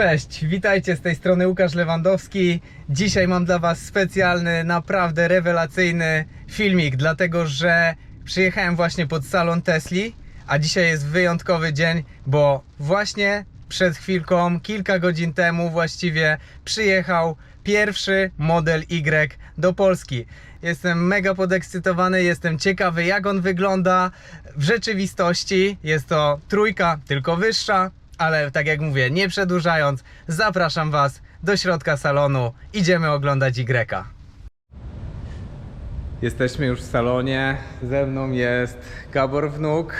Cześć, witajcie z tej strony Łukasz Lewandowski. Dzisiaj mam dla Was specjalny, naprawdę rewelacyjny filmik, dlatego że przyjechałem właśnie pod salon Tesli, a dzisiaj jest wyjątkowy dzień, bo właśnie przed chwilką, kilka godzin temu właściwie przyjechał pierwszy model Y do Polski. Jestem mega podekscytowany, jestem ciekawy jak on wygląda w rzeczywistości. Jest to trójka, tylko wyższa, ale tak jak mówię, nie przedłużając, zapraszam Was do środka salonu. Idziemy oglądać Y. Jesteśmy już w salonie. Ze mną jest Gabor Wnuk,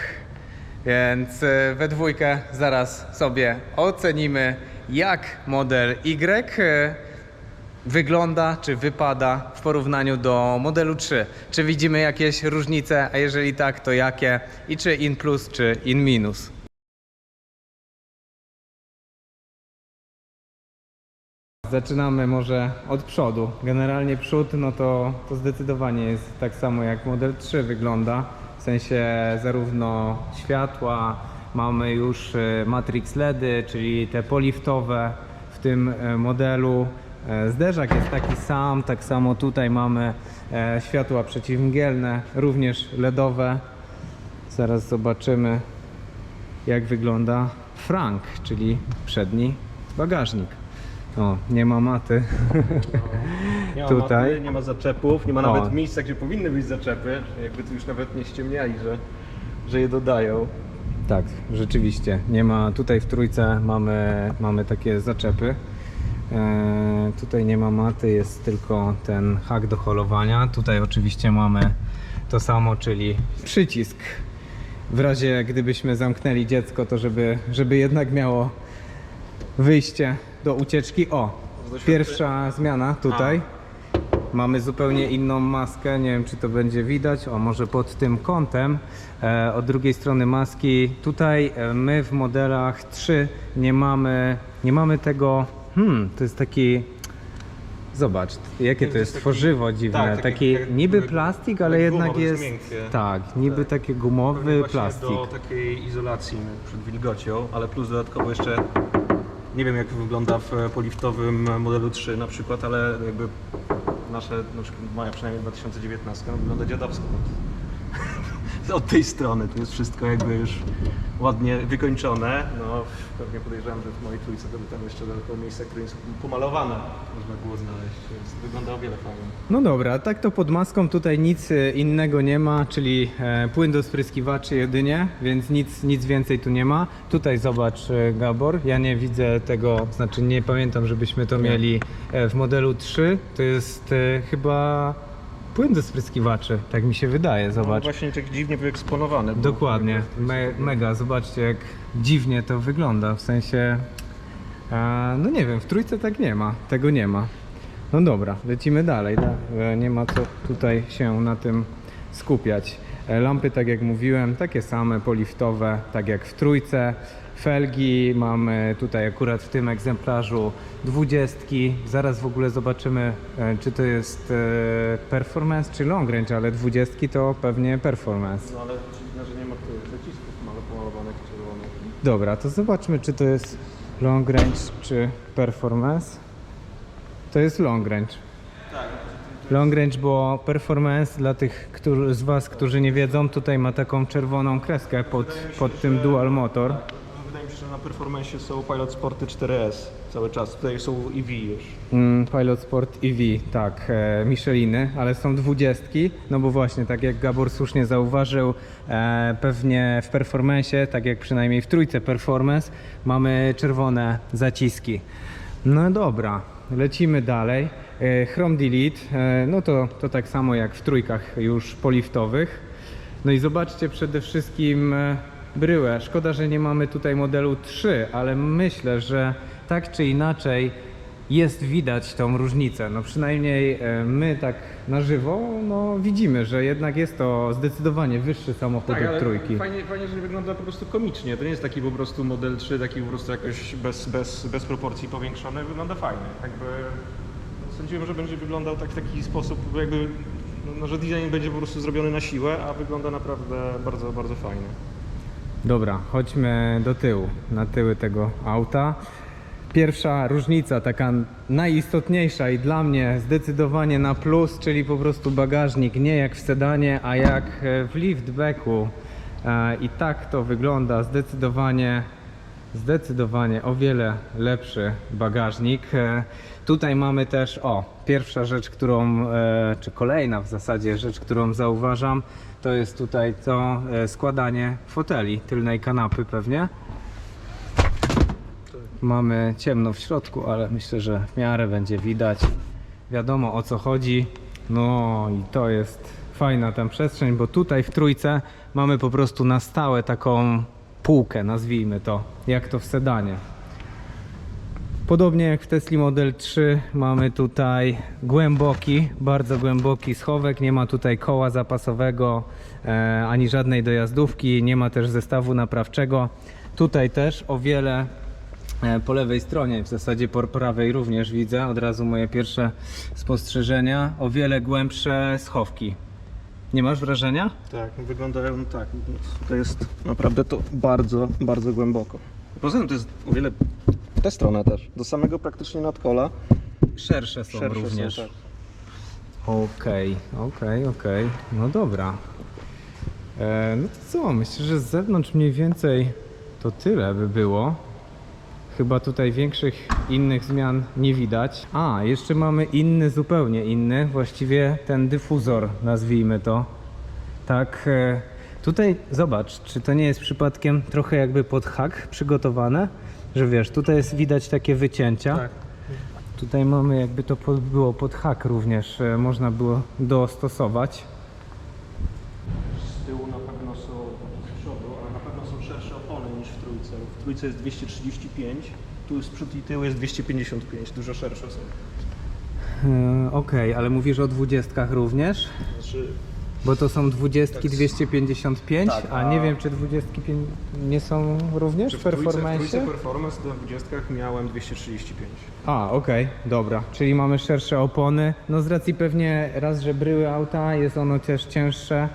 więc e, we dwójkę zaraz sobie ocenimy, jak model Y e, wygląda, czy wypada w porównaniu do modelu 3. Czy widzimy jakieś różnice, a jeżeli tak, to jakie? I czy in plus, czy in minus? Zaczynamy może od przodu. Generalnie przód, no to, to zdecydowanie jest tak samo jak model 3 wygląda. W sensie zarówno światła, mamy już e, Matrix LEDy, czyli te poliftowe w tym e, modelu. E, Zderzak jest taki sam, tak samo tutaj mamy e, światła przeciwmgielne, również LEDowe. Zaraz zobaczymy jak wygląda frank, czyli przedni bagażnik. O, nie ma maty. Nie ma Tutaj. Maty, nie ma zaczepów, nie ma O. nawet miejsca, gdzie powinny być zaczepy. Jakby tu już nawet nie ściemniali, że, że je dodają. Tak, rzeczywiście. Nie ma tutaj w trójce mamy, mamy takie zaczepy. E, tutaj nie ma maty, jest tylko ten hak do holowania. Tutaj oczywiście mamy to samo, czyli przycisk. W razie gdybyśmy zamknęli dziecko, to żeby, żeby jednak miało wyjście do ucieczki. O, pierwsza zmiana tutaj. Mamy zupełnie inną maskę, nie wiem czy to będzie widać, o może pod tym kątem. E, od drugiej strony maski, tutaj e, my w modelach 3 nie mamy, nie mamy tego, hmm, to jest taki, zobacz, jakie to jest taki- tworzywo dziwne, tak, taki, taki niby plastik, ale jednak jest tak, niby Tak. taki gumowy plastik. do takiej izolacji przed wilgocią, ale plus dodatkowo jeszcze nie wiem jak wygląda w poliftowym modelu 3 na przykład, ale jakby nasze, na przykład moja przynajmniej 2019 no, wygląda dziadowsko. Od tej strony, tu jest wszystko jakby już ładnie wykończone. No, pewnie podejrzewam, że w mojej trójce to by tam jeszcze dodatkowo miejsca, które jest pomalowane, można było znaleźć, więc wygląda o wiele fajniej. No dobra, tak to pod maską tutaj nic e, innego nie ma, czyli e, płyn do spryskiwaczy jedynie, więc nic, nic więcej tu nie ma. Tutaj zobacz e, Gabor, ja nie widzę tego, znaczy nie pamiętam, żebyśmy to mieli w modelu 3. To jest chyba płyn do spryskiwaczy, tak mi się wydaje, No, zobacz. właśnie tak dziwnie wyeksponowany. był. Dokładnie, Me, mega, zobaczcie jak dziwnie to wygląda, w sensie, e, no nie wiem, w trójce tak nie ma, tego nie ma. No dobra, lecimy dalej, da? E, nie ma co tutaj się na tym skupiać. E, Lampy, tak jak mówiłem, takie same, poliftowe, tak jak w trójce. Felgi mamy tutaj akurat w tym egzemplarzu dwudziestki. Zaraz w ogóle zobaczymy, e, czy to jest e, performance czy long range, ale dwudziestki to pewnie performance. No ale dziwne, że nie ma tych zacisków malo pomalowanych czerwonych. Dobra, to zobaczmy, czy to jest long range czy performance. To jest long range. Long range, bo performance dla tych którzy, z Was, którzy nie wiedzą, tutaj ma taką czerwoną kreskę pod, pod tym dual motor. Wydaje mi się, że na performance są Pilot Sporty 4S cały czas. Tutaj są EV już. Mm, Pilot Sport EV, tak, e, Micheliny, ale są dwudziestki, no bo właśnie, tak jak Gabor słusznie zauważył, e, pewnie w performance, tak jak przynajmniej w trójce performance, mamy czerwone zaciski. No dobra, lecimy dalej. E, Chrome Delete, e, no to, to tak samo jak w trójkach już poliftowych. No i zobaczcie przede wszystkim e, bryłę. Szkoda, że nie mamy tutaj modelu 3, ale myślę, że tak czy inaczej jest widać tą różnicę. No przynajmniej e, my tak na żywo no widzimy, że jednak jest to zdecydowanie wyższy samochód od trójki. Tak, fajnie, fajnie, że wygląda po prostu komicznie. To nie jest taki po prostu model 3, taki po prostu jakoś bez, bez, bez proporcji powiększony. Wygląda fajnie. Jakby sądziłem, że będzie wyglądał tak w taki sposób, jakby, no, że design będzie po prostu zrobiony na siłę, a wygląda naprawdę bardzo, bardzo fajnie. Dobra, chodźmy do tyłu, na tyły tego auta. Pierwsza różnica, taka najistotniejsza i dla mnie zdecydowanie na plus, czyli po prostu bagażnik nie jak w sedanie, a jak e, w liftbacku. E, I tak to wygląda zdecydowanie, zdecydowanie o wiele lepszy bagażnik. E, Tutaj mamy też, o, pierwsza rzecz, którą, e, czy kolejna w zasadzie rzecz, którą zauważam, to jest tutaj to e, składanie foteli, tylnej kanapy pewnie. Mamy ciemno w środku, ale myślę, że w miarę będzie widać. Wiadomo o co chodzi. No i to jest fajna tam przestrzeń, bo tutaj w trójce mamy po prostu na stałe taką półkę, nazwijmy to, jak to w sedanie. Podobnie jak w Tesla Model 3 mamy tutaj głęboki, bardzo głęboki schowek, nie ma tutaj koła zapasowego e, ani żadnej dojazdówki, nie ma też zestawu naprawczego. Tutaj też o wiele e, po lewej stronie, w zasadzie po prawej również widzę od razu moje pierwsze spostrzeżenia, o wiele głębsze schowki. Nie masz wrażenia? Tak, wyglądają tak. To jest naprawdę to bardzo, bardzo głęboko. Poza tym to jest o wiele w tę stronę też. Do samego praktycznie nadkola. Szersze są Szersze również. Są, tak. Okej, okej, okej. No dobra. E, no to co? Myślę, że z zewnątrz mniej więcej to tyle by było. Chyba tutaj większych innych zmian nie widać. A, jeszcze mamy inny, zupełnie inny, właściwie ten dyfuzor, nazwijmy to. Tak, e, tutaj zobacz, czy to nie jest przypadkiem trochę jakby pod hak przygotowane? Że wiesz, tutaj jest widać takie wycięcia. Tak. Tutaj mamy jakby to pod, było pod hak również, e, można było dostosować. Z tyłu na pewno są z przodu, ale na pewno są szersze opony niż w trójce. Jest 235, tu jest przód i tył jest 255, dużo szersze są. E, Okej, ale mówisz o dwudziestkach również? Znaczy, Bo to są dwudziestki Tak. 255, Tak, a a- nie wiem czy dwudziestki pię- nie są również w trójce, w performance? trójce performance na 20 miałem 235. A, okej, dobra. Czyli mamy szersze opony. No z racji pewnie raz, że bryły auta, jest ono też cięższe,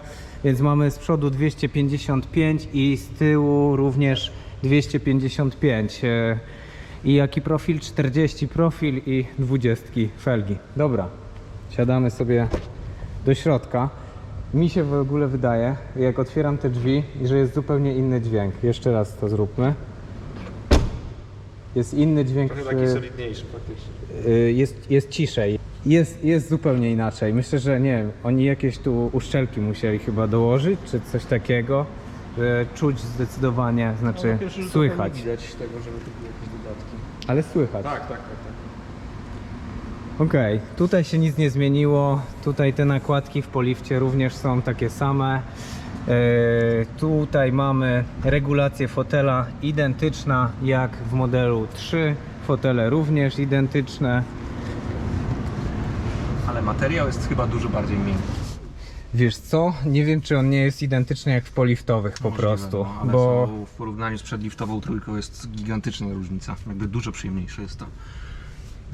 więc mamy z przodu 255 i z tyłu również 255. E, I jaki profil? 40 profil i 20 felgi. Dobra, siadamy sobie do środka. Mi się w ogóle wydaje, jak otwieram te drzwi, że jest zupełnie inny dźwięk. Jeszcze raz to zróbmy. Jest inny dźwięk. Trochę taki solidniejszy faktycznie. Y, jest, jest ciszej. Jest, jest zupełnie inaczej. Myślę, że nie wiem, oni jakieś tu uszczelki musieli chyba dołożyć, czy coś takiego. Że Czuć zdecydowanie, znaczy No, oka słychać, Nie widać tego, żeby tu były jakieś dodatki. ale słychać. Tak, tak, tak. tak. Okej, tutaj się nic nie zmieniło. Tutaj te nakładki w polifcie również są takie same. E, tutaj mamy regulację fotela identyczna jak w modelu 3. Fotele również identyczne. Ale materiał jest chyba dużo bardziej miękki. Wiesz co? Nie wiem, czy on nie jest identyczny jak w poliftowych po prostu, no, ale bo są w porównaniu z przedliftową trójką jest gigantyczna różnica. Jakby dużo przyjemniejsze jest to.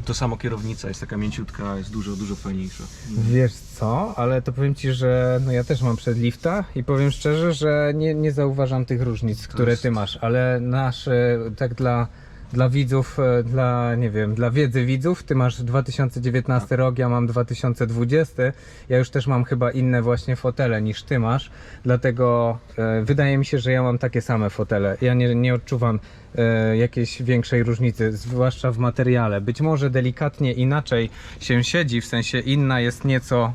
To samo kierownica jest taka mięciutka, jest dużo, dużo fajniejsza. wiesz co? Ale to powiem Ci, że no ja też mam przedlifta i powiem szczerze, że nie, nie zauważam tych różnic, które jest- Ty masz, ale nasz, e, tak dla, dla widzów, e, dla, nie wiem, dla wiedzy widzów, Ty masz 2019 rok, ja mam 2020, ja już też mam chyba inne właśnie fotele niż Ty masz, dlatego e, wydaje mi się, że ja mam takie same fotele. Ja nie, nie odczuwam e, jakiejś większej różnicy, zwłaszcza w materiale. Być może delikatnie inaczej się siedzi, w sensie inna jest nieco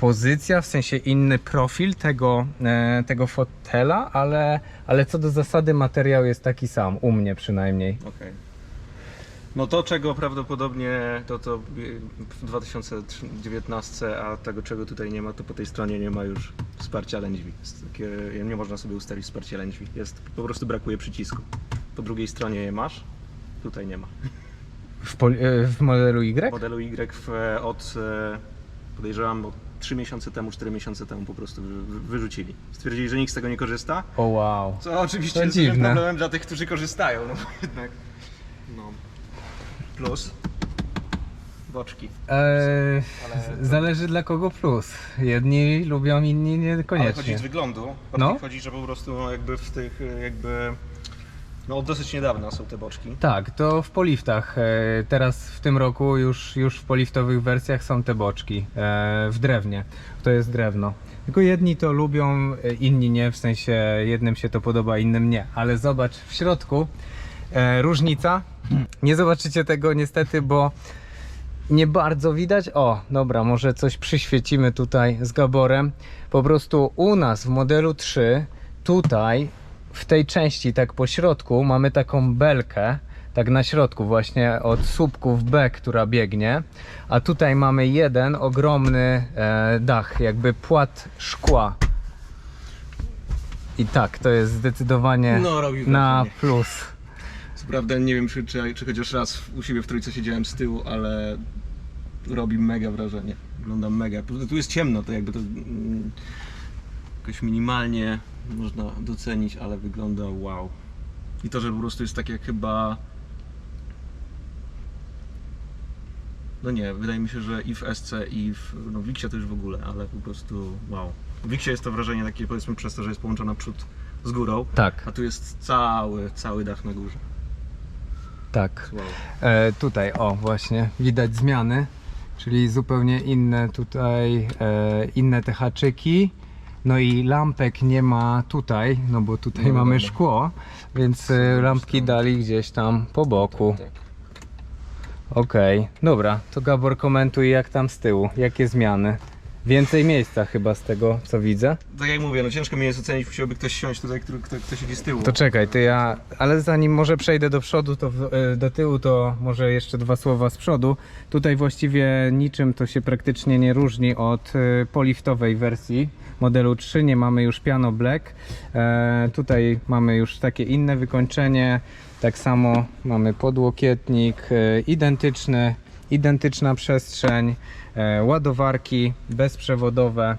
pozycja, w sensie inny profil tego, e, tego fotela, ale, ale co do zasady materiał jest taki sam, u mnie przynajmniej. Okej. No to czego prawdopodobnie to to w 2019, a tego czego tutaj nie ma, to po tej stronie nie ma już wsparcia lędźwi. Takie, nie można sobie ustawić wsparcia lędźwi. Jest, po prostu brakuje przycisku. Po drugiej stronie je masz, tutaj nie ma. W, e, w modelu Y? modelu Y w, od e, podejrzewam od 3 miesiące temu, 4 miesiące temu po prostu wy- wy- wyrzucili. Stwierdzili, że nikt z tego nie korzysta. O wow. Co oczywiście To jest dużym dziwne. problemem dla tych, którzy korzystają, no bo jednak. No. Plus boczki. Eee, Ale- Zależy dla kogo plus. Jedni lubią, inni Ale chodzi niekoniecznie. z wyglądu. No. No. Chodzi, że po prostu no, jakby w tych jakby No od dosyć niedawna są te boczki. Tak, to w poliftach. e, Teraz w tym roku już, już w poliftowych wersjach są te boczki e, w drewnie. To jest drewno. Tylko jedni to lubią, e, inni nie, w sensie jednym się to podoba, innym nie. Ale zobacz w środku e, różnica. Nie zobaczycie tego niestety, bo nie bardzo widać. O, dobra, może coś przyświecimy tutaj z Gaborem. Po prostu u nas w modelu 3, tutaj w tej części, tak po środku, mamy taką belkę. Tak na środku, właśnie od słupków B, która biegnie. A tutaj mamy jeden ogromny e, dach, jakby płat szkła. I tak, to jest zdecydowanie No, na wrażenie. plus. Co prawda nie wiem, czy, czy, czy chociaż raz u siebie w trójce siedziałem z tyłu, ale robi mega wrażenie. Wygląda mega. Tu tu jest ciemno, to jakby to mm, jakoś minimalnie można docenić, ale wygląda wow. I to, że po prostu jest tak jak chyba... No nie, wydaje mi się, że i w SC i w no, Wixie to już w ogóle, ale po prostu wow. W Wixie jest to wrażenie takie powiedzmy przez to, że jest połączona przód z górą, Tak, a tu jest cały, cały dach na górze. tak. Wow. E, tutaj, o właśnie, widać zmiany, czyli zupełnie inne tutaj, e, inne te haczyki. No i lampek nie ma tutaj, no bo tutaj No mamy dobra. szkło, więc e, lampki dali gdzieś tam po boku. Tak. Okej, dobra, to Gabor komentuj jak tam z tyłu, jakie zmiany. Więcej miejsca chyba z tego co widzę. Tak jak mówię, no ciężko mi jest ocenić, musiałby ktoś siąść tutaj, który, kto, kto siedzi z tyłu. To czekaj, to ja, ale zanim może przejdę do przodu, to w, e, do tyłu, to może jeszcze dwa słowa z przodu. Tutaj właściwie niczym to się praktycznie nie różni od e, poliftowej wersji modelu 3. Nie mamy już piano black. E, tutaj mamy już takie inne wykończenie. Tak samo mamy podłokietnik, identyczny, identyczna przestrzeń, ładowarki bezprzewodowe.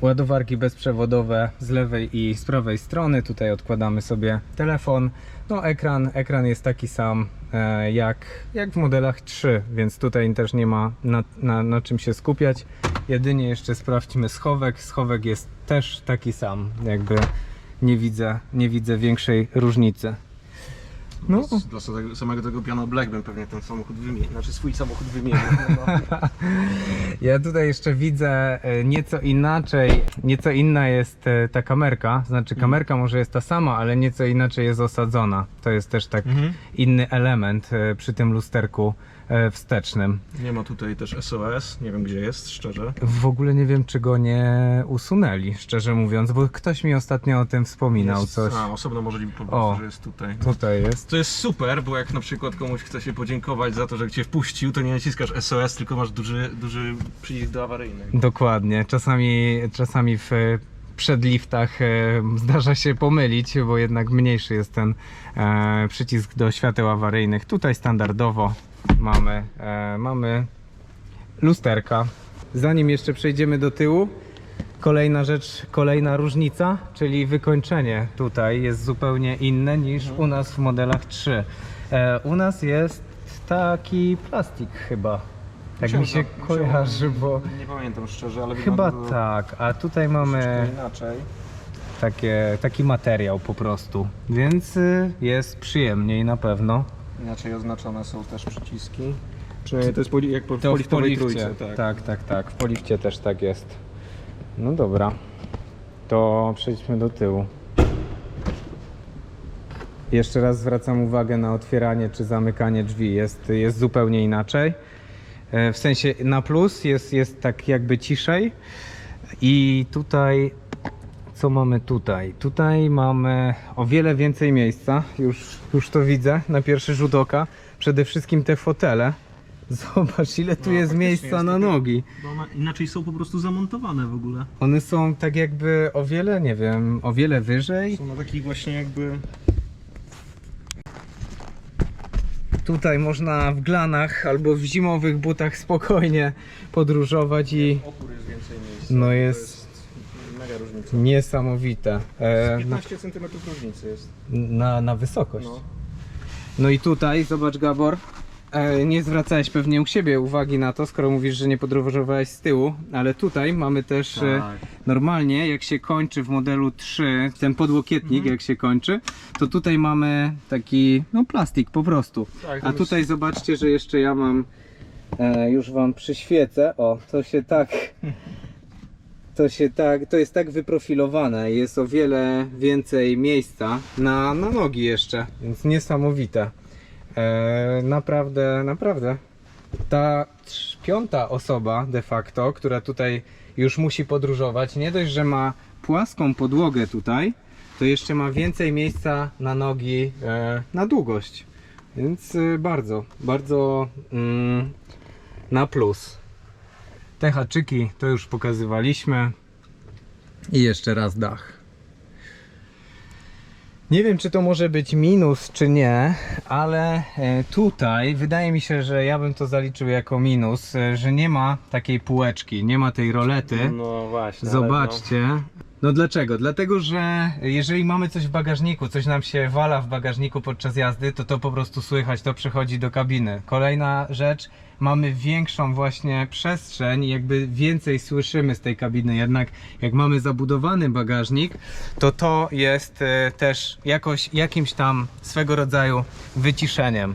Ładowarki bezprzewodowe z lewej i z prawej strony. Tutaj odkładamy sobie telefon. No ekran, ekran jest taki sam e, jak, jak w modelach 3, więc tutaj też nie ma na, na, na czym się skupiać. Jedynie jeszcze sprawdźmy schowek. Schowek jest też taki sam, jakby nie widzę, nie widzę większej różnicy. No, Dla samego- samego tego piano black bym pewnie ten samochód wymienił, znaczy swój samochód wymienił. No, Ja tutaj jeszcze widzę e, nieco inaczej, nieco inna jest e, ta kamerka, znaczy kamerka może jest ta sama, ale nieco inaczej jest osadzona. To jest też tak Mhm. inny element e, przy tym lusterku wstecznym. Nie ma tutaj też SOS, nie wiem gdzie jest, szczerze. W ogóle nie wiem, czy go nie usunęli, szczerze mówiąc, bo ktoś mi ostatnio o tym wspominał jest, coś. A, osobno może po O. że jest tutaj. Tutaj jest. To jest super, bo jak na przykład komuś chce się podziękować za to, że cię wpuścił, to nie naciskasz SOS, tylko masz duży, duży przycisk do awaryjnych. Dokładnie. Czasami, czasami w e, przedliftach e, zdarza się pomylić, bo jednak mniejszy jest ten e, przycisk do świateł awaryjnych. Tutaj standardowo mamy, e, mamy lusterka. Zanim jeszcze przejdziemy do tyłu, kolejna rzecz, kolejna różnica, czyli wykończenie tutaj jest zupełnie inne niż u nas w modelach 3. E, u nas jest taki plastik chyba. Tak mi się kojarzy, bo Nie pamiętam szczerze, ale Chyba wygląda to tak, a tutaj troszeczkę mamy inaczej. takie, taki materiał po prostu, więc y, jest przyjemniej na pewno. Inaczej oznaczone są też przyciski. Przynajmniej to jest poli- jak po, w To w poliftowej polifcie, trójce, tak. tak, tak, tak, w polifcie też tak jest. No dobra, to przejdźmy do tyłu. Jeszcze raz zwracam uwagę na otwieranie czy zamykanie drzwi, jest, jest zupełnie inaczej. E, W sensie na plus jest, jest tak jakby ciszej i tutaj co mamy tutaj? Tutaj mamy o wiele więcej miejsca, już, już to widzę na pierwszy rzut oka. Przede wszystkim te fotele. Zobacz ile tu No, jest miejsca jest na takie- nogi. Bo one inaczej są po prostu zamontowane w ogóle. One są tak jakby o wiele, nie wiem, o wiele wyżej. Są na takich właśnie jakby... Tutaj można w glanach albo w zimowych butach spokojnie podróżować i Opór jest więcej miejsca. No jest- mega różnica. niesamowite. E, na, 15 cm różnicy jest. na, na wysokość. No. No i tutaj, zobacz Gabor, e, nie zwracałeś pewnie u siebie uwagi na to, skoro mówisz, że nie podróżowałeś z tyłu, ale tutaj mamy też e, Tak. normalnie, jak się kończy w modelu 3, ten podłokietnik jak się kończy, to tutaj mamy taki, no plastik po prostu. Tak, A tutaj zobaczcie, że jeszcze ja mam, e, już wam przyświecę, o, to się tak, to się tak, to jest tak wyprofilowane, jest o wiele więcej miejsca na, na nogi jeszcze, więc niesamowite. E, naprawdę, naprawdę. Ta piąta osoba de facto, która tutaj już musi podróżować, nie dość, że ma płaską podłogę tutaj, to jeszcze ma więcej miejsca na nogi e, na długość. Więc e, bardzo, bardzo mm, na plus. Te haczyki to już pokazywaliśmy. I jeszcze raz dach. Nie wiem, czy to może być minus, czy nie, ale e, tutaj wydaje mi się, że ja bym to zaliczył jako minus, e, że nie ma takiej półeczki, nie ma tej rolety. No właśnie. Zobaczcie. No dlaczego? Dlatego, że jeżeli mamy coś w bagażniku, coś nam się wala w bagażniku podczas jazdy, to to po prostu słychać, to przechodzi do kabiny. Kolejna rzecz, mamy większą właśnie przestrzeń, jakby więcej słyszymy z tej kabiny. Jednak jak mamy zabudowany bagażnik, to to jest e, też jakoś, jakimś tam swego rodzaju wyciszeniem.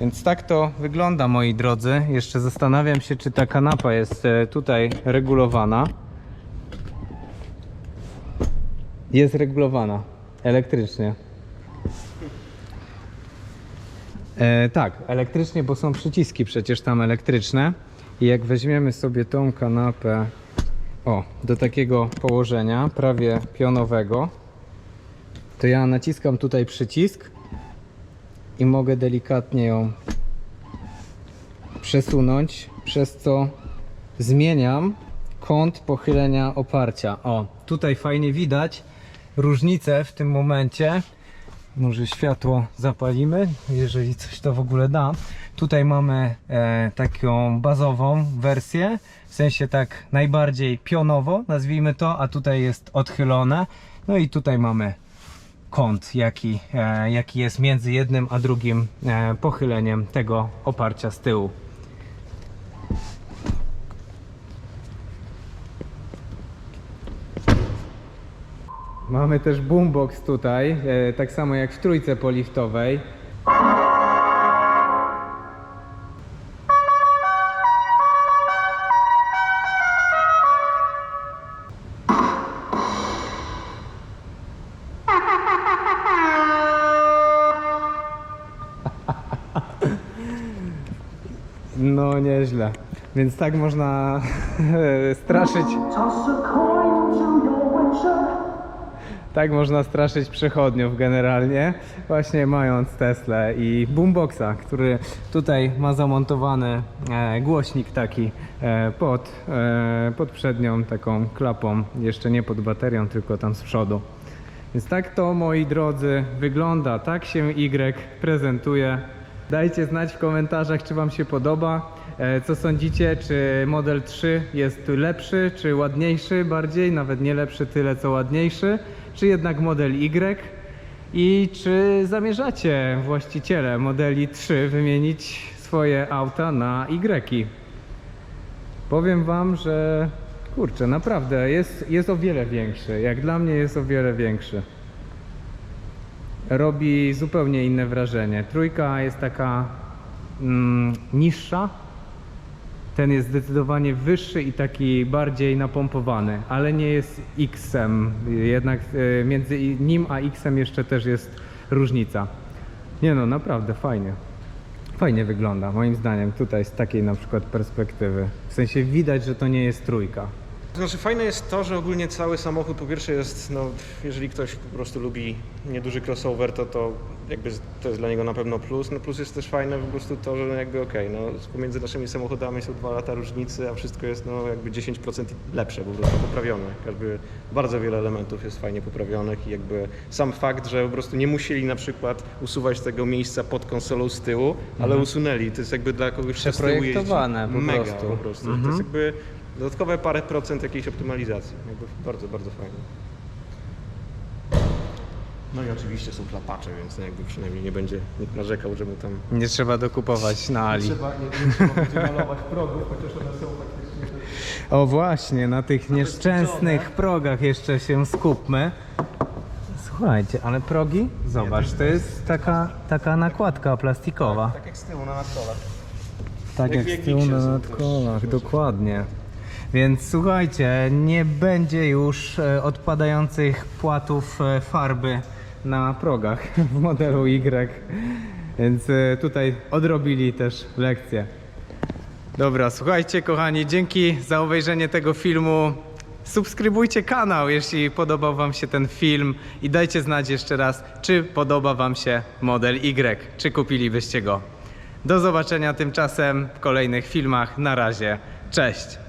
Więc tak to wygląda, moi drodzy. Jeszcze zastanawiam się, czy ta kanapa jest e, tutaj regulowana. Jest regulowana elektrycznie. E, tak, elektrycznie, bo są przyciski przecież tam elektryczne. I jak weźmiemy sobie tą kanapę o, do takiego położenia, prawie pionowego, to ja naciskam tutaj przycisk i mogę delikatnie ją przesunąć, przez co zmieniam kąt pochylenia oparcia. O, tutaj fajnie widać różnicę w tym momencie. Może światło zapalimy, jeżeli coś to w ogóle da. Tutaj mamy e, taką bazową wersję, w sensie tak najbardziej pionowo, nazwijmy to, a tutaj jest odchylone. No i tutaj mamy kąt, jaki, e, jaki jest między jednym a drugim e, pochyleniem tego oparcia z tyłu. Mamy też boombox tutaj, e, tak samo jak w trójce poliftowej. No nieźle. Więc tak można straszyć Tak można straszyć przechodniów generalnie, właśnie mając Teslę i boomboxa, który tutaj ma zamontowany e, głośnik taki e, pod, e, pod przednią taką klapą, jeszcze nie pod baterią, tylko tam z przodu. Więc tak to moi drodzy wygląda, tak się Y prezentuje. Dajcie znać w komentarzach, czy Wam się podoba. Co sądzicie, czy model 3 jest lepszy, czy ładniejszy bardziej, nawet nie lepszy tyle co ładniejszy, czy jednak model Y? I czy zamierzacie właściciele modeli 3 wymienić swoje auta na Y? Powiem Wam, że kurczę, naprawdę jest, jest o wiele większy. Jak dla mnie jest o wiele większy robi zupełnie inne wrażenie. Trójka jest taka mm, niższa, ten jest zdecydowanie wyższy i taki bardziej napompowany, ale nie jest X-em. Jednak e, między nim a X-em jeszcze też jest różnica. Nie no, naprawdę fajnie. Fajnie wygląda, moim zdaniem, tutaj z takiej na przykład perspektywy. W sensie widać, że to nie jest trójka. Znaczy fajne jest to, że ogólnie cały samochód po pierwsze jest, no jeżeli ktoś po prostu lubi nieduży crossover, to to jakby to jest dla niego na pewno plus. No plus jest też fajne po prostu to, że jakby okej, no pomiędzy naszymi samochodami są dwa lata różnicy, a wszystko jest no jakby 10% lepsze, po prostu poprawione. Jakby bardzo wiele elementów jest fajnie poprawionych i jakby sam fakt, że po prostu nie musieli na przykład usuwać tego miejsca pod konsolą z tyłu, ale usunęli, to jest jakby dla kogoś Przeprojektowane po mega prostu. po prostu. To Mhm. jest jakby dodatkowe parę procent jakiejś optymalizacji. Jakby bardzo, bardzo fajnie. No i oczywiście są klapacze, więc jakby przynajmniej nie będzie nikt narzekał, że mu tam... Nie trzeba dokupować na Ali. Trzeba, nie, nie trzeba będzie malować progów, chociaż one są faktycznie... O właśnie, na tych nieszczęsnych progach jeszcze się skupmy. Słuchajcie, ale progi? Zobacz, to jest taka, taka nakładka plastikowa. Tak jak z tyłu na nadkolach. Tak Jak jak z tyłu na Wigliczie są nadkolach, dokładnie. Więc słuchajcie, nie będzie już e, odpadających płatów e, farby na progach w modelu Y. Więc e, tutaj odrobili też lekcję. Dobra, słuchajcie kochani, dzięki za obejrzenie tego filmu. Subskrybujcie kanał, jeśli podobał Wam się ten film i dajcie znać jeszcze raz, czy podoba Wam się model Y, czy kupilibyście go. Do zobaczenia tymczasem w kolejnych filmach. Na razie, cześć!